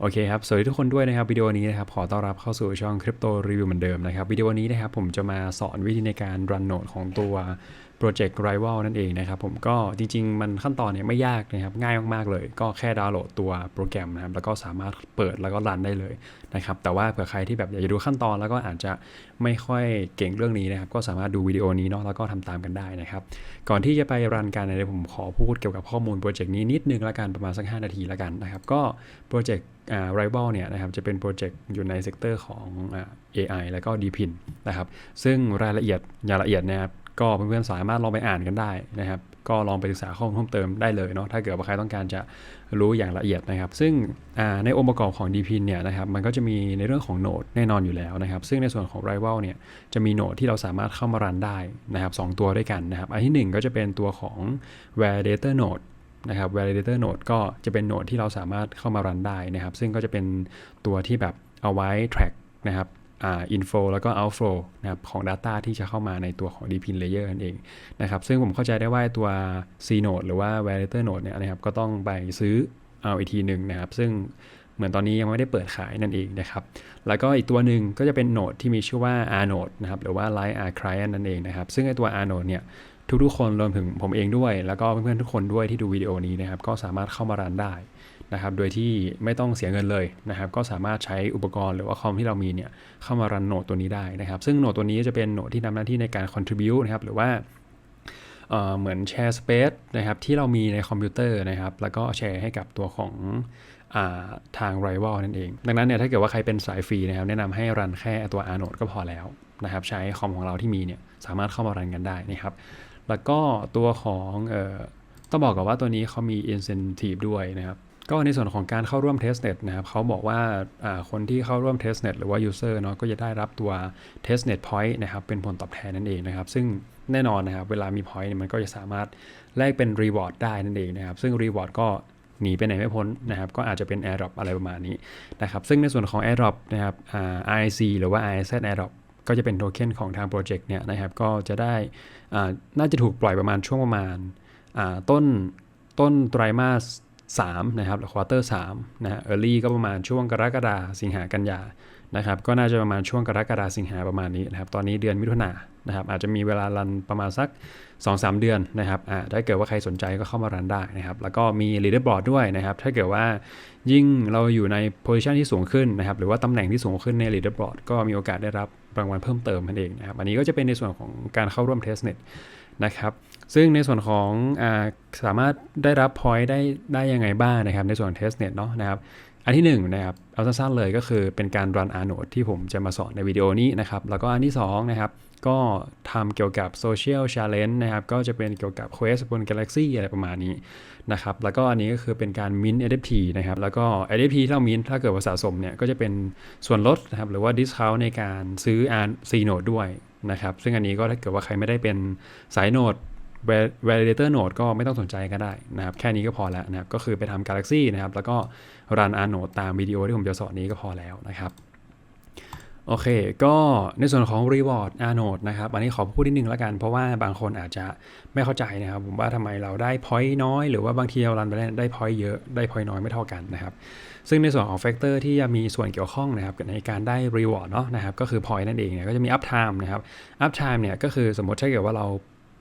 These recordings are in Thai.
โอเคครับ สวัสดีทุกคนด้วยนะครับวิดีโอนี้นะครับขอต้อนรับเข้าสู่ช่องคริปโตรีวิวเหมือนเดิมนะครับวิดีโอนี้นะครับผมจะมาสอนวิธีในการรันโนดของตัว โปรเจกต์ Rival นั่นเองนะครับผมก็จริง ๆ มันขั้นตอนเนี่ยไม่ยากนะครับง่ายมาก ๆ เลย ก็แค่ดาวน์โหลดตัวโปรแกรมนะครับแล้วก็สามารถเปิดแล้วก็รันได้เลยนะครับแต่ว่าเผื่อใครที่แบบอยากจะดูขั้นตอนแล้วก็อาจจะไม่ค่อยเก่งเรื่องนี้นะครับก็สามารถดูวิดีโอนี้เนาะแล้วก็ทำตามกันได้นะครับก่อนที่จะไปรันกันเดี๋ยวผมขอพูดเกี่ยวกับข้อมูลโปรเจกต์นี้นิดนึงละกันประมาณสัก 5 นาทีละกันนะครับก็โปรเจกต์อ่า Rival เนี่ยนะครับจะเป็นโปรเจกต์อยู่ในเซกเตอร์ของ AI แล้วก็ DPIN นะครับซึ่งรายละเอียดอย่างละเอียดนะครับ ก็เพื่อนๆสามารถลองไปอ่านกันได้นะครับ ก็ลองไปศึกษาข้อมูลเพิ่มเติมได้เลยเนาะถ้าเกิดว่าใครต้องการจะรู้อย่างละเอียดนะครับ ซึ่งในองค์ประกอบของ DPIN เนี่ยนะครับมันก็จะมีในเรื่องของโนดแน่นอนอยู่แล้วนะครับ ซึ่งในส่วนของ Rival เนี่ยจะมีโนดที่เราสามารถเข้ามารันได้นะครับสตัวด้วยกันนะครับ อันที่ 1 ก็จะเป็นตัวของ Validator Node นะครับ validator node ก็จะเป็นโนดที่เราสามารถเข้ามารันได้นะครับ ซึ่งก็จะเป็นตัวที่แบบเอาไว้ track นะครับ อ่า inflow แล้วก็ outflow นะครับของ Data ที่จะเข้ามาในตัวของ DPIN layer นั่นเองนะครับซึ่งผมเข้าใจได้ว่าตัว C node หรือว่า validator node เนี่ยนะครับก็ต้องไปซื้อเอาอีกทีหนึ่งนะครับ ซึ่งเหมือนตอนนี้ยังไม่ได้เปิดขายนั่นเองนะครับ แล้วก็อีกตัวหนึ่งก็จะเป็นโนดที่มีชื่อว่า R node นะครับ หรือว่า Light R client นั่นเองนะครับ ซึ่งไอตัว R node เนี่ย ทุกๆ คนรวมถึงผมเองด้วย แล้วก็เพื่อนๆ ทุกคนด้วยที่ดูวิดีโอนี้นะครับ ก็สามารถเข้ามารันได้ นะครับโดยที่ไม่ต้องเสียเงินเลยนะครับก็สามารถใช้อุปกรณ์หรือว่าคอมที่เรามีเนี่ยเข้ามารันโหนดตัวนี้ได้นะครับ ซึ่งโหนดตัวนี้จะเป็นโหนดที่ทำหน้าที่ในการ contribute นะครับหรือว่าเหมือนแชร์สเปซนะครับที่เรามีในคอมพิวเตอร์นะครับ แล้วก็แชร์ให้กับตัวของาทาง Rival นั่นเอง ดังนั้นเนี่ยถ้าเกิดว่าใครเป็นสายฟรีนะครับแนะนำให้รันแค่ตัว R node ก็พอแล้วนะครับ ใช้คอมของเราที่มีเนี่ยสามารถเข้ามารันกันได้นะครับ แล้วก็ตัวของออต้องบอกก่อนว่าตัวนี้เขามี incentive ด้วยนะครับ ก็ในส่วนของการเข้าร่วม testnet นะครับเขาบอกว่าคนที่เข้าร่วม testnet หรือว่า user เนาะก็จะได้รับตัว testnet point นะครับเป็นผลตอบแทนนั่นเองนะครับ ซึ่งแน่นอนนะครับ เวลามี point มันก็จะสามารถแลกเป็น reward ได้นั่นเองนะครับ ซึ่ง reward ก็หนีไปไหนไม่พ้นนะครับ ก็อาจจะเป็น airdrop อะไรประมาณนี้นะครับ ซึ่งในส่วนของ airdrop นะครับ RIC หรือว่า IZ airdrop ก็จะเป็นโทเค็นของทางโปรเจกต์เนี่ยนะครับ ก็จะได้น่าจะถูกปล่อยประมาณช่วงประมาณต้นต้นไตรมาส 3นะครับหรือควอเตอร์3นะฮะเออร์ลี่ก็ประมาณช่วงกรกฎาสิงหากันยานะครับก็น่าจะประมาณช่วงกรกฎาสิงหาประมาณนี้นะครับตอนนี้เดือนมิถุนานะครับอาจจะมีเวลารันประมาณสัก 2-3 เดือนนะครับอ่าถ้าเกิดว่าใครสนใจก็เข้ามารันได้นะครับแล้วก็มี leaderboard ด้วยนะครับถ้าเกิดว่ายิ่งเราอยู่ในโพซิชันที่สูงขึ้นนะครับหรือว่าตำแหน่งที่สูงขึ้นใน leaderboard ก็มีโอกาสได้รับรางวัลเพิ่มเติมนั่นเองนะครับอันนี้ก็จะเป็นในส่วนของการเข้าร่วม testnet นะครับ ซึ่งในส่วนของอสามารถได้รับ point ได้ได้ยังไงบ้างนะครับ ในส่วน testnet เนาะนะครับ อันที่1นนะครับเอาสั้นๆเลยก็คือเป็นการ run R node ที่ผมจะมาสอนในวิดีโอนี้นะครับ แล้วก็อันที่2นะครับก็ทำเกี่ยวกับ social challenge นะครับ ก็จะเป็นเกี่ยวกับ quest บน galaxy อะไรประมาณนี้นะครับ แล้วก็อันนี้ก็คือเป็นการ mint NFT นะครับ แล้วก็ NFT ที่เรา mint ถ้าเกิดว่าสะสมเนี่ย ก็จะเป็นส่วนลดนะครับ หรือว่า discount ในการซื้อ C node ด้วยนะครับ ซึ่งอันนี้ก็ถ้าเกิดว่าใครไม่ได้เป็นสายโนด validator node ก็ไม่ต้องสนใจก็ได้นะครับ แค่นี้ก็พอแล้วนะครับ ก็คือไปทำ galaxy นะครับ แล้วก็ run R node ตามวิดีโอที่ผมจะสอนนี้ก็พอแล้วนะครับ โอเค ก็ในส่วนของ reward R node นะครับ อันนี้ขอพูดนิดนึงแล้วกัน เพราะว่าบางคนอาจจะไม่เข้าใจนะครับ ผมว่าทำไมเราได้ point น้อย หรือว่าบางทีเรารันไปได้ point เยอะ ได้ point น้อยไม่เท่ากันนะครับซึ่งในส่วนของแฟกเตอร์ที่จะมีส่วนเกี่ยวข้องนะครับในการได้ reward เนาะนะครับก็คือ point นั่นเองเนี่ยก็จะมี up time นะครับ up time เนี่ยก็คือสมมติถ้าเกิดว่าเรา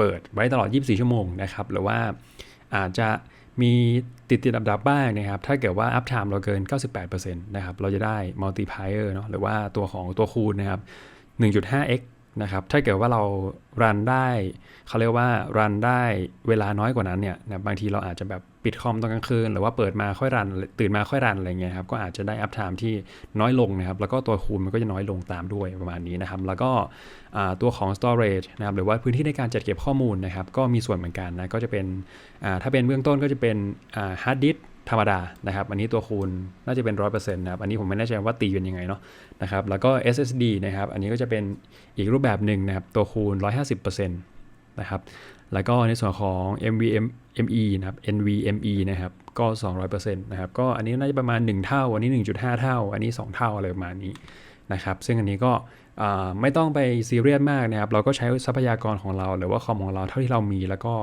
เปิดไว้ตลอด 24 ชั่วโมงนะครับ หรือว่าอาจจะมีติดติดดับดับบ้างนะครับ ถ้าเกิดว่าอัพไทม์เราเกิน 98%นะครับ เราจะได้มัลติพายเออร์เนาะ หรือว่าตัวของตัวคูณนะครับ 1.5x นะครับถ้าเกิดว่าเรารันได้เขาเรียกว่ารันได้เวลาน้อยกว่านั้นเนี่ยนะบางทีเราอาจจะแบบปิดคอมตอนกลางคืน หรือว่าเปิดมาค่อยรันตื่นมาค่อยรันอะไรเงี้ยครับก็อาจจะได้อัพไทม์ที่น้อยลงนะครับแล้วก็ตัวคูณมันก็จะน้อยลงตามด้วยประมาณนี้นะครับแล้วก็ตัวของ storage นะครับหรือว่าพื้นที่ในการจัดเก็บข้อมูลนะครับก็มีส่วนเหมือนกันนะก็จะเป็นถ้าเป็นเบื้องต้นก็จะเป็นฮาร์ดดิส ธรรมดานะครับ อันนี้ตัวคูณน่าจะเป็น 100%นะครับ อันนี้ผมไม่แน่ใจว่าตีเป็นยังไงเนาะนะครับ แล้วก็ SSD นะครับ อันนี้ก็จะเป็นอีกรูปแบบหนึ่งนะครับ ตัวคูณ 150%นะครับ แล้วก็ในส่วนของ MVM ME นะครับ NVMe นะครับ ก็ 200%นะครับ ก็อันนี้น่าจะประมาณ 1 เท่า อันนี้ 1.5 เท่า อันนี้ 2 เท่าอะไรประมาณนี้นะครับ ซึ่งอันนี้ก็ไม่ต้องไปซีเรียสมากนะครับ เราก็ใช้ทรัพยากรของเรา หรือว่าคอมของเราเท่าที่เรามี แล้วก็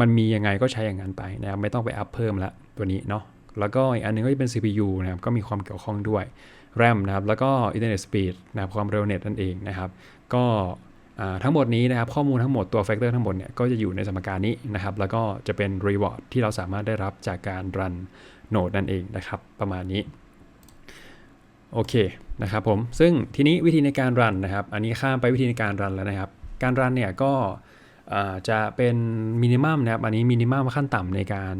มันมียังไงก็ใช้อย่างนั้นไปนะครับ ไม่ต้องไปอัพเพิ่มละ ตัวนี้เนาะแล้วก็อีกอันหนึงก็จะเป็น CPU นะครับก็มีความเกี่ยวข้องด้วย RAM นะครับแล้วก็ Internet Speed นะครับความเร็วเน็ตนั่นเองนะครับก็ทั้งหมดนี้นะครับข้อมูลทั้งหมดตัวแฟกเตอร์ทั้งหมดเนี่ยก็จะอยู่ในสมการนี้นะครับแล้วก็จะเป็น reward ที่เราสามารถได้รับจากการ run node นั่นเองนะครับประมาณนี้โอเคนะครับผมซึ่งทีนี้วิธีในการรันนะครับ อันนี้ข้ามไปวิธีในการรันแล้วนะครับ การรันเนี่ยก็จะเป็นมินิมัมนะครับอันนี้มินิมัมขั้นต่ำในการ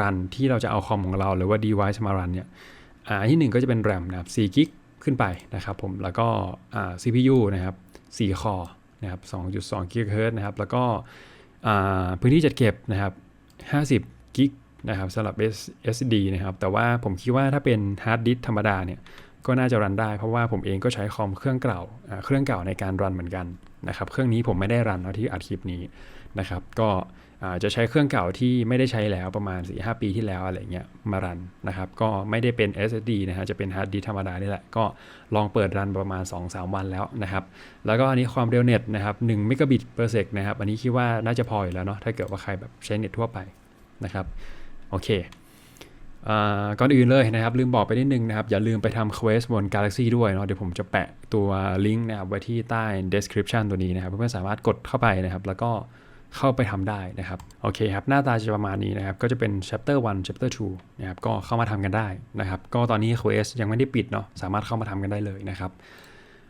รันที่เราจะเอาคอมของเราหรือว่า device มารันเนี่ยอ่าอันที่หนึ่งก็จะเป็น RAM นะครับ4กิกขึ้นไปนะครับผมแล้วก็อ่า CPU นะครับ4คอร์นะครับ2.2 GHz นะครับแล้วก็อ่าพื้นที่จัดเก็บนะครับ50กิกนะครับสำหรับ SSD นะครับแต่ว่าผมคิดว่าถ้าเป็นฮาร์ดดิสธรรมดาเนี่ยก็น่าจะรันได้เพราะว่าผมเองก็ใช้คอมเครื่องเก่าเครื่องเก่าในการรันเหมือนกัน นะครับเครื่องนี้ผมไม่ได้รันเนาะที่อัดคลิปนี้นะครับก็จะใช้เครื่องเก่าที่ไม่ได้ใช้แล้วประมาณ 4-5 ปีที่แล้วอะไรเงี้ยมารันนะครับก็ไม่ได้เป็น SSD นะฮะจะเป็นฮาร์ดดิสก์ธรรมดานี่แหละก็ลองเปิดรันประมาณ 2-3 วันแล้วนะครับแล้วก็อันนี้ความเร็วเน็ตนะครับ1 m b p s นะครับอันนี้คิดว่าน่าจะพออยู่แล้วเนาะถ้าเกิดว่าใครแบบใช้เน็ตทั่วไปนะครับโอเค ก่อนอื่นเลยนะครับ ลืมบอกไปนิดนึงนะครับ อย่าลืมไปทำ Quest บน Galaxy ด้วยเนาะเดี๋ยวผมจะแปะตัวลิงก์นะครับไว้ที่ใต้ description ตัวนี้นะครับเพื่อนๆสามารถกดเข้าไปนะครับ แล้วก็เข้าไปทำได้นะครับ โอเคครับ หน้าตาจะประมาณนี้นะครับ ก็จะเป็น chapter 1 chapter 2นะครับก็เข้ามาทำกันได้นะครับ ก็ตอนนี้ Quest ยังไม่ได้ปิดเนาะสามารถเข้ามาทำกันได้เลยนะครับ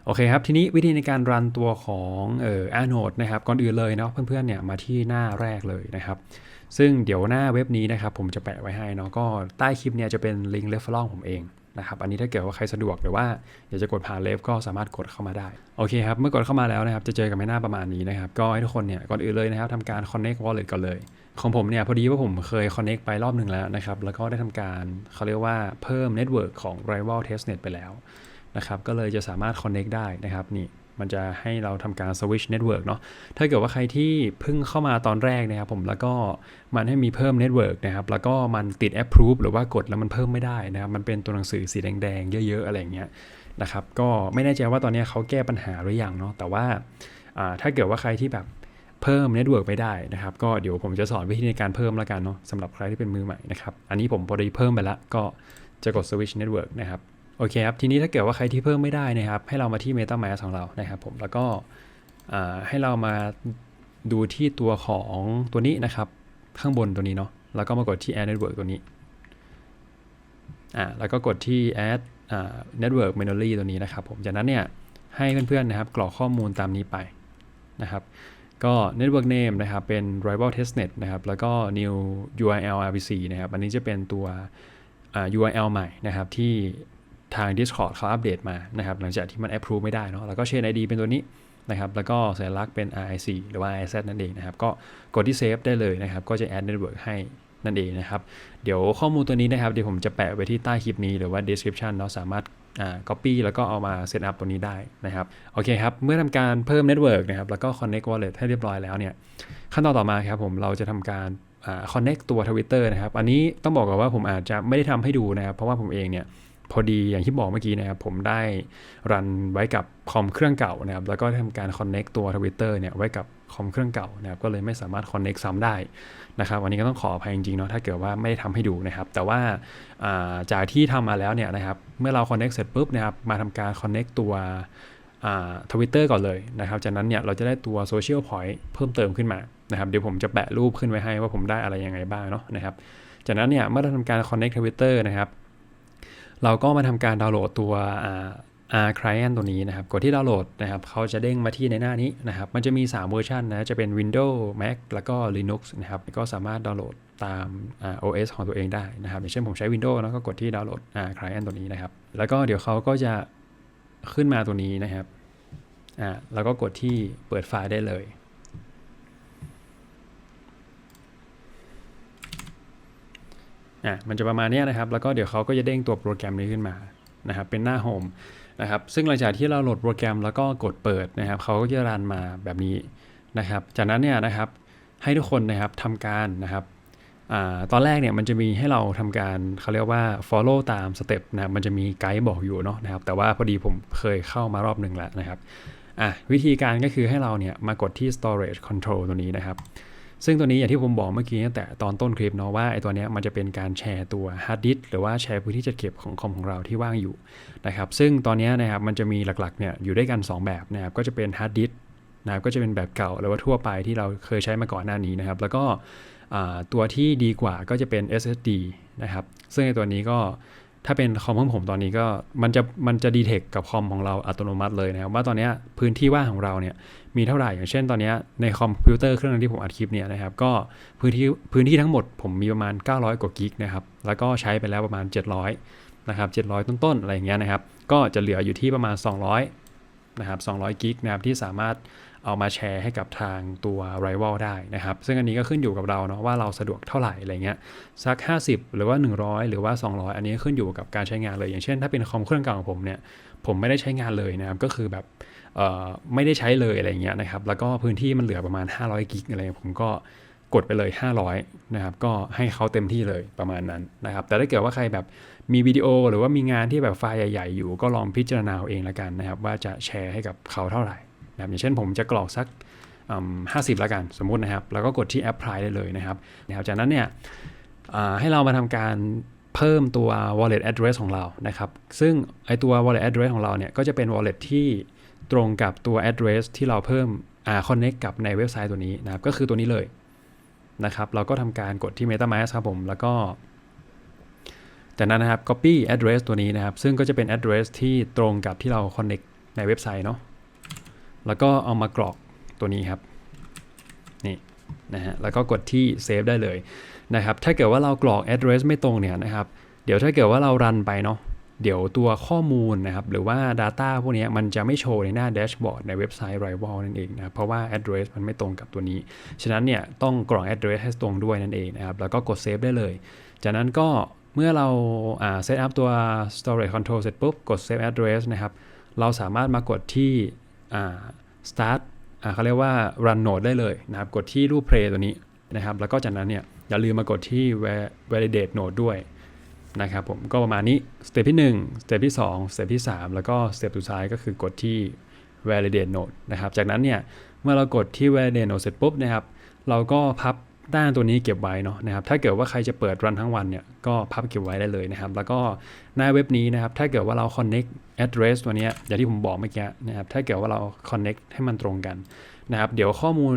โอเคครับ ทีนี้วิธีในการรันตัวของเอ่อ Anode นะครับ ก่อนอื่นเลยเนาะเพื่อนๆเนี่ยมาที่หน้าแรกเลยนะครับ ซึ่งเดี๋ยวหน้าเว็บนี้นะครับผมจะแปะไว้ให้เนาะก็ใต้คลิปเนี่ยจะเป็นลิงก์เรฟเฟอร์ผมเองนะครับอันนี้ถ้าเกิดว่าใครสะดวกหรือว่าอยากจะกดผ่านเลฟก็สามารถกดเข้ามาได้ โอเคครับ เมื่อกดเข้ามาแล้วนะครับจะเจอกับหน้าประมาณนี้นะครับ ก็ให้ทุกคนเนี่ยก่อนอื่นเลยนะครับทำการ connect wallet ก่อนเลย ของผมเนี่ยพอดีว่าผมเคย connect ไปรอบหนึ่งแล้วนะครับ แล้วก็ได้ทำการเขาเรียกว่าเพิ่ม network ของ rival testnet ไปแล้วนะครับก็เลยจะสามารถ connect ได้นะครับนี่ มันจะให้เราทำการ switch network เนาะถ้าเกิดว่าใครที่เพิ่งเข้ามาตอนแรกนะครับผมแล้วก็มันให้มีเพิ่ม network นะครับแล้วก็มันติด approve หรือว่ากดแล้วมันเพิ่มไม่ได้นะครับมันเป็นตัวหนังสือสีแดงๆ เยอะ ๆ อะไรเงี้ยนะครับก็ไม่แน่ใจว่าตอนนี้เขาแก้ปัญหาหรือยังเนาะแต่ว่าถ้าเกิดว่าใครที่แบบเพิ่ม network ไม่ได้นะครับ ก็เดี๋ยวผมจะสอนวิธีในการเพิ่มแล้วกันเนาะสำหรับใครที่เป็นมือใหม่นะครับ อันนี้ผมพอดีเพิ่มไปแล้วก็จะกด switch network นะครับ โอเคครับ ทีนี้ถ้าเกิดว่าใครที่เพิ่มไม่ได้นะครับ ให้เรามาที่ MetaMask ของเรานะครับผม แล้วก็ให้เรามาดูที่ตัวของตัวนี้นะครับ ข้างบนตัวนี้เนาะ แล้วก็มากดที่ Add Network ตัวนี้ อ่า แล้วก็กดที่ Add Network Memory ตัวนี้นะครับผม จากนั้นเนี่ยให้เพื่อนๆนะครับ กรอกข้อมูลตามนี้ไปนะครับก็ Network Name นะครับ เป็น Rival Testnet นะครับ แล้วก็ New URL RPC นะครับ อันนี้จะเป็นตัว URL ใหม่นะครับที่ ทาง Discord เขาอัปเดตมานะครับหลังจากที่มัน approve ไม่ได้เนาะแล้วก็ Chain ID เป็นตัวนี้นะครับแล้วก็สัญลักษณ์เป็น RIC หรือว่า RIZ นั่นเองนะครับก็กดที่ Save ได้เลยนะครับก็จะ add network ให้นั่นเองนะครับเดี๋ยวข้อมูลตัวนี้นะครับเดี๋ยวผมจะแปะไว้ที่ใต้คลิปนี้หรือว่า description เนาะสามารถอ่า copy แล้วก็เอามา set up ตัวนี้ได้นะครับโอเคครับเมื่อทำการเพิ่ม network นะครับแล้วก็ connect wallet ให้เรียบร้อยแล้วเนี่ยขั้นตอนต่อมาครับผมเราจะทำการอ่า connect ตัว Twitter นะครับอันนี้ต้องบอกก่อนว่าผมอาจจะไม่ได้ทำให้ดูนะครับเพราะว่าผมเองเนี่ย พอดีอย่างที่บอกเมื่อกี้นะครับผมได้รันไว้กับคอมเครื่องเก่านะครับแล้วก็ทำการ connect ตัว Twitter เนี่ยไว้กับคอมเครื่องเก่านะครับก็เลยไม่สามารถ connect ซ้ำได้นะครับวันนี้ก็ต้องขออภัยจริงๆเนาะถ้าเกิดว่าไม่ได้ทำให้ดูนะครับ แต่ว่าาจากที่ทำมาแล้วเนี่ยนะครับเมื่อเรา connect เสร็จปุ๊บนะครับมาทำการ connect ตัวทวิตเตอร์ก่อนเลยนะครับ จากนั้นเนี่ยเราจะได้ตัว Social Point เพิ่มเติมขึ้นมานะครับ เดี๋ยวผมจะแปะรูปขึ้นไว้ให้ว่าผมได้อะไรยังไงบ้างเนาะนะครับ จากนั้นเนี่ยเมื่อเราทำการ connect Twitter นะครับ เราก็มาทำการดาวน์โหลดตัว R Client ตัวนี้นะครับ กดที่ดาวน์โหลดนะครับ เขาจะเด้งมาที่ในหน้านี้นะครับ มันจะมี 3 เวอร์ชันนะ จะเป็น Windows Mac แล้วก็ Linux นะครับ ก็สามารถดาวน์โหลดตาม OS ของตัวเองได้นะครับ อย่างเช่นผมใช้ Windows แล้วก็กดที่ดาวน์โหลด R Client ตัวนี้นะครับ แล้วก็เดี๋ยวเขาก็จะขึ้นมาตัวนี้นะครับ อ่า แล้วก็กดที่เปิดไฟล์ได้เลย อะมันจะประมาณนี้นะครับ แล้วก็เดี๋ยวเขาก็จะเด้งตัวโปรแกรมนี้ขึ้นมานะครับเป็นหน้าโฮมนะครับซึ่งหลังจากที่เราโหลดโปรแกรมแล้วก็กดเปิดนะครับเขาก็จะรันมาแบบนี้นะครับจากนั้นเนี่ยนะครับให้ทุกคนนะครับทำการนะครับอตอนแรกเนี่ยมันจะมีให้เราทำการเขาเรียกว่า follow ตามสเต็ปนะมันจะมีไกด์บอกอยู่เนาะนะครับแต่ว่าพอดีผมเคยเข้ามารอบหนึ่งแล้วนะครับอะวิธีการก็คือให้เราเนี่ยมากดที่ storage control ตัวนี้นะครับ ซึ่งตัวนี้อย่างที่ผมบอกเมื่อกี้แต่ตอนต้นคลิปเนาะว่าไอ้ตัวนี้มันจะเป็นการแชร์ตัวฮาร์ดดิสหรือว่าแชร์พื้นที่จัดเก็บของคอมของเราที่ว่างอยู่นะครับซึ่งตอนนี้นะครับมันจะมีหลักๆเนี่ยอยู่ด้วยกัน 2 แบบนะครับก็จะเป็นฮาร์ดดิสนะครับก็จะเป็นแบบเก่าหรือว่าทั่วไปที่เราเคยใช้มาก่อนหน้านี้นะครับแล้วก็ตัวที่ดีกว่าก็จะเป็น SSD นะครับซึ่งไอ้ตัวนี้ก็ ถ้าเป็นคอมของผมตอนนี้ก็มันจะมันจะดีเทคกับคอมของเราอัตโนมัติเลยนะครับว่าตอนนี้พื้นที่ว่างของเราเนี่ยมีเท่าไหร่อย่างเช่นตอนนี้ในคอมพิวเตอร์เครื่องนึงที่ผมอัดคลิปเนี่ยนะครับก็พื้นที่พื้นที่ทั้งหมดผมมีประมาณ 900 กว่ากิกนะครับแล้วก็ใช้ไปแล้วประมาณ 700นะครับ700 ต้นๆอะไรอย่างเงี้ยนะครับก็จะเหลืออยู่ที่ประมาณ 200นะครับ200กิกนะครับที่สามารถ เอามาแชร์ให้กับทางตัว Rival ได้นะครับ ซึ่งอันนี้ก็ขึ้นอยู่กับเราเนาะว่าเราสะดวกเท่าไหร่อะไรเงี้ยสัก 50 หรือว่า 100 หรือว่า 200 อันนี้ขึ้นอยู่กับการใช้งานเลย อย่างเช่น ถ้าเป็นคอมเครื่องเก่าของผมเนี่ยผมไม่ได้ใช้งานเลยนะครับก็คือแบบไม่ได้ใช้เลยอะไรเงี้ยนะครับแล้วก็พื้นที่มันเหลือประมาณ 500กิกอะไรผมก็กดไปเลย 500 นะครับ ก็ให้เขาเต็มที่เลยประมาณนั้นนะครับ แต่ถ้าเกิดว่าใครแบบมีวิดีโอหรือว่ามีงานที่แบบไฟล์ใหญ่ ๆ อยู่ ก็ลองพิจารณาเอาเองละกันนะครับ ว่าจะแชร์ให้กับเขาเท่าไหร่ นะครับอย่างเช่นผมจะกรอกสักห้าสิบละกันสมมุตินะครับ แล้วก็กดที่ apply ได้เลยนะครับนะครับ จากนั้นเนี่ยให้เรามาทำการเพิ่มตัว wallet address ของเรานะครับ ซึ่งไอตัว wallet address ของเราเนี่ยก็จะเป็น wallet ที่ตรงกับตัว address ที่เราเพิ่ม connect กับในเว็บไซต์ตัวนี้นะครับ ก็คือตัวนี้เลยนะครับ เราก็ทำการกดที่ MetaMask ครับผม แล้วก็จากนั้นนะครับ copy address ตัวนี้นะครับ ซึ่งก็จะเป็น address ที่ตรงกับที่เรา connect ในเว็บไซต์เนาะ แล้วก็เอามากรอกตัวนี้ครับนี่นะฮะแล้วก็กดที่ save ได้เลยนะครับถ้าเกิดว่าเรากรอก address ไม่ตรงเนี่ยนะครับเดี๋ยวถ้าเกิดว่าเรารันไปเนาะเดี๋ยวตัวข้อมูลนะครับหรือว่า Data พวกนี้มันจะไม่โชว์ในหน้าแดชบอร์ดในเว็บไซต์ Rival นั่นเองนะเพราะว่า address มันไม่ตรงกับตัวนี้ ฉะนั้นเนี่ยต้องกรอก address ให้ตรงด้วยนั่นเองนะครับแล้วก็กด save ได้เลย จากนั้นก็เมื่อเราอ่า set up ตัว storage control เสร็จปุ๊บ กด save address นะครับเราสามารถมากดที่ start เขาเรียกว่า run node ได้เลยนะครับ กดที่รูป play ตัวนี้นะครับ แล้วก็จากนั้นเนี่ยอย่าลืมมากดที่ validate node ด้วยนะครับผมก็ประมาณนี้สเต็ปที่1สเต็ปที่2สเต็ปที่ 3 แล้วก็สเต็ปสุดท้ายก็คือกดที่ validate node นะครับ จากนั้นเนี่ยเมื่อเรากดที่ validate node เสร็จปุ๊บนะครับ เราก็พับ ด้านตัวนี้เก็บไว้เนาะนะครับถ้าเกิดว่าใครจะเปิดรันทั้งวันเนี่ยก็พับเก็บไว้ได้เลยนะครับ แล้วก็หน้าเว็บนี้นะครับ ถ้าเกิดว่าเรา connect address ตัวนี้อย่างที่ผมบอกเมื่อกี้นะครับถ้าเกิดว่าเรา connect ให้มันตรงกันนะครับเดี๋ยวข้อมูล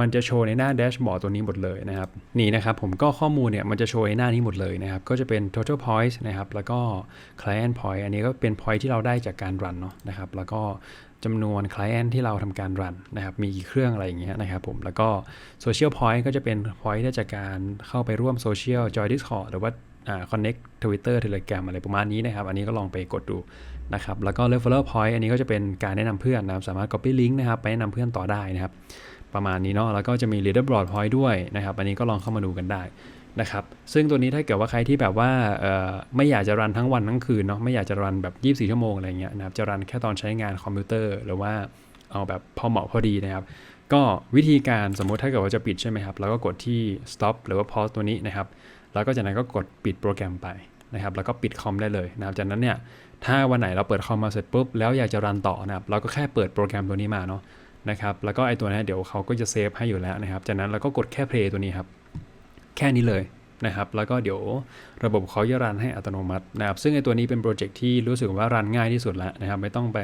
มันจะโชว์ในหน้าแดชบอร์ดตัวนี้หมดเลยนะครับนี่นะครับผมก็ข้อมูลเนี่ยมันจะโชว์ในหน้านี้หมดเลยนะครับก็จะเป็น total points นะครับแล้วก็ client point อันนี้ก็เป็น point ที่เราได้จากการรันเนาะนะครับแล้วก็ จำนวน client ที่เราทำการรันนะครับมีกี่เครื่องอะไรอย่างเงี้ยนะครับผมแล้วก็ social point ก็จะเป็น point ที่จากการเข้าไปร่วม social join discord หรือว่าอ่า connect Twitter Telegram อะไรประมาณนี้นะครับ อันนี้ก็ลองไปกดดูนะครับแล้วก็ referral point อันนี้ก็จะเป็นการแนะนำเพื่อนนะครับสามารถ copy link นะครับไปแนะนำเพื่อนต่อได้นะครับประมาณนี้เนาะแล้วก็จะมี leaderboard point ด้วยนะครับ อันนี้ก็ลองเข้ามาดูกันได้ นะครับซึ่งตัวนี้ถ้าเกิดว่าใครที่แบบว่าไม่อยากจะรันทั้งวันทั้งคืนเนาะไม่อยากจะรันแบบ 24 ชั่วโมงอะไรเงี้ยนะครับจะรันแค่ตอนใช้งานคอมพิวเตอร์ หรือว่าเอาแบบพอเหมาะพอดีนะครับก็วิธีการสมมุติถ้าเกิดว่าจะปิดใช่ไหมครับเราก็กดที่ stop หรือว่า pause ตัวนี้นะครับแล้วก็จากนั้นก็กดปิดโปรแกรมไปนะครับแล้วก็ปิดคอมได้เลยนะครับจากนั้นเนี่ยถ้าวันไหนเราเปิดคอมมาเสร็จปุ๊บแล้วอยากจะรันต่อนะครับเราก็แค่เปิดโปรแกรมตัวนี้มาเนาะนะครับแล้วก็ไอตัวนี้เดี๋ยวเขาก็จะเซฟให้อยู่แล้วนะครับจากนั้นเราก็กดแค่ play ตัวนี้ครับ แค่นี้เลยนะครับ แล้วก็เดี๋ยวระบบเขาจะรันให้อัตโนมัตินะครับ ซึ่งไอตัวนี้เป็นโปรเจกต์ที่รู้สึกว่ารันง่ายที่สุดแล้วนะครับ ไม่ต้องไป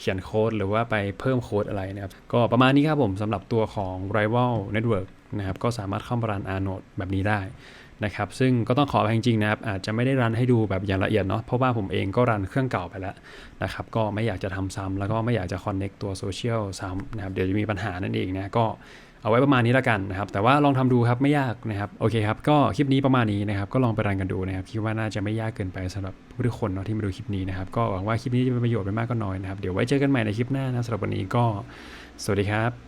เขียนโค้ดหรือว่าไปเพิ่มโค้ดอะไรนะครับ ก็ประมาณนี้ครับผมสำหรับตัวของ Rival Network นะครับ ก็สามารถเข้ามารัน Arnode แบบนี้ได้นะครับ ซึ่งก็ต้องขออภัยจริงนะครับ อาจจะไม่ได้รันให้ดูแบบอย่างละเอียดเนาะ เพราะว่าผมเองก็รันเครื่องเก่าไปแล้วนะครับ ก็ไม่อยากจะทำซ้ำแล้วก็ไม่อยากจะ connect ตัวโซเชียลซ้ำนะครับ เดี๋ยวจะมีปัญหานั่นเองนะ ก็ เอาไว้ประมาณนี้ละกันนะครับ แต่ว่าลองทำดูครับไม่ยากนะครับ โอเคครับ ก็คลิปนี้ประมาณนี้นะครับ ก็ลองไปรันกันดูนะครับ คิดว่าน่าจะไม่ยากเกินไปสำหรับทุกคนเนาะที่มาดูคลิปนี้นะครับ ก็หวังว่าคลิปนี้จะเป็นประโยชน์ไปมากก็น้อยนะครับ เดี๋ยวไว้เจอกันใหม่ในคลิปหน้านะสำหรับวันนี้ก็ สวัสดีครับ